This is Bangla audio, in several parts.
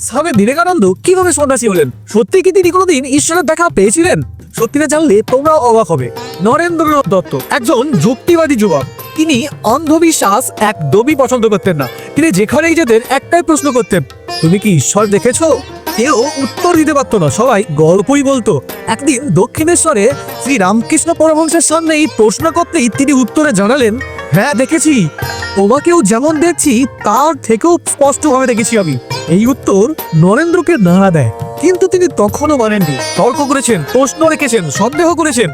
স্বামী বিবেকানন্দ কীভাবে সন্ন্যাসী হলেন? সত্যি কি তিনি কোনোদিন ঈশ্বরের দেখা পেয়েছিলেন? সত্যিটা জানলে তোমরাও অবাক হবে। নরেন্দ্রনাথ দত্ত, একজন যুক্তিবাদী যুবক। তিনি অন্ধবিশ্বাস একদমই পছন্দ করতেন না। তিনি যেখানেই যেতেন, একটাই প্রশ্ন করতেন, তুমি কি ঈশ্বর দেখেছ? কেউ উত্তর দিতে পারতো না, সবাই গল্পই বলতো। একদিন দক্ষিণেশ্বরে শ্রী রামকৃষ্ণ পরমহংসের সামনে এই প্রশ্ন করতেই তিনি উত্তরে জানালেন হ্যাঁ দেখেছি। তোমাকেও যেমন দেখছি, তার থেকেও স্পষ্টভাবে দেখেছি আমি। এই উত্তর নরেন্দ্রকে নাড়া দেয়, কিন্তু তিনি তখনও মানেননি। তর্ক করেছেন, প্রশ্ন রেখেছেন, সন্দেহ করেছেন।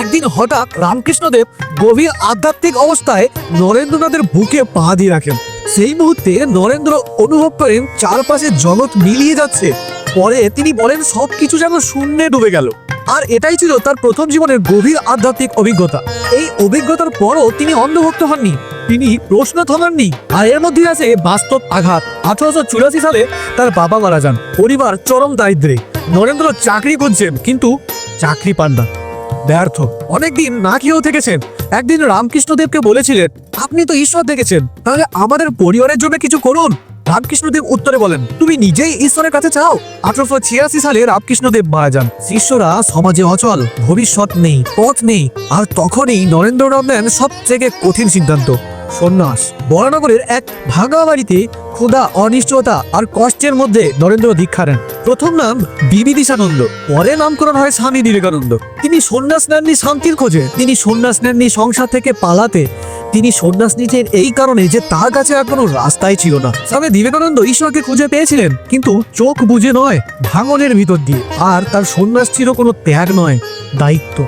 একদিন হঠাৎ রামকৃষ্ণদেব গভীর আধ্যাত্মিক অবস্থায় নরেন্দ্রনাথের বুকে পা দিয়ে রাখেন। সেই মুহূর্তে নরেন্দ্র অনুভব করেন, চারপাশে জগৎ মিলিয়ে যাচ্ছে। পরে তিনি বলেন, সবকিছু যেন শূন্যে ডুবে গেল। আর এটাই ছিল তার প্রথম জীবনের গভীর আধ্যাত্মিক অভিজ্ঞতা। এই অভিজ্ঞতার পরও তিনি অন্ধভক্ত হননি। তিনি প্রশ্ন থামাননি। আর এর মধ্যে আছে বাস্তব আঘাত। আঠারোশো চুরাশি সালে তার বাবা মারা যান। পরিবার চরম দারিদ্রে। নরেন্দ্র চাকরি খুঁজছেন, কিন্তু চাকরি পান না। ব্যর্থ। অনেকদিন না খেয়েও থেকেছেন। একদিন রামকৃষ্ণদেবকে বলেছিলেন, আপনি তো ঈশ্বর দেখেছেন। তাহলে আমাদের পরিবারের জন্য কিছু করুন। রামকৃষ্ণদেব উত্তরে বলেন, তুমি নিজেই ঈশ্বরের কাছে চাও? আঠারোশো ছিয়াশি সালে রামকৃষ্ণদেব মারা যান। শিষ্যরা সমাজে অচল। ভবিষ্যৎ নেই, পথ নেই। আর তখনই নরেন্দ্রনাথ নেন সবথেকে কঠিন সিদ্ধান্ত। সন্ন্যাস। বরানগরের এক ভাঙা বাড়িতে ক্ষুধা, অনিশ্চয়তা আর কষ্টের মধ্যে নরেন্দ্র দীক্ষা নেন। প্রথম নাম বিবিদিশানন্দ পরে নামকরণ হয় স্বামী বিবেকানন্দ। তিনি সন্ন্যাস নেননি শান্তির খোঁজে, তিনি সন্ন্যাস নেননি সংসার থেকে পালাতে। তিনি সন্ন্যাস নিতেন এই কারণে যে তার কাছে আর কোনো রাস্তাই ছিল না। স্বামী বিবেকানন্দ ঈশ্বরকে খুঁজে পেয়েছিলেন, কিন্তু চোখ বুঝে নয় ভাঙনের ভিতর দিয়ে। আর তার সন্ন্যাস ছিল কোনো ত্যাগ নয়, দায়িত্ব।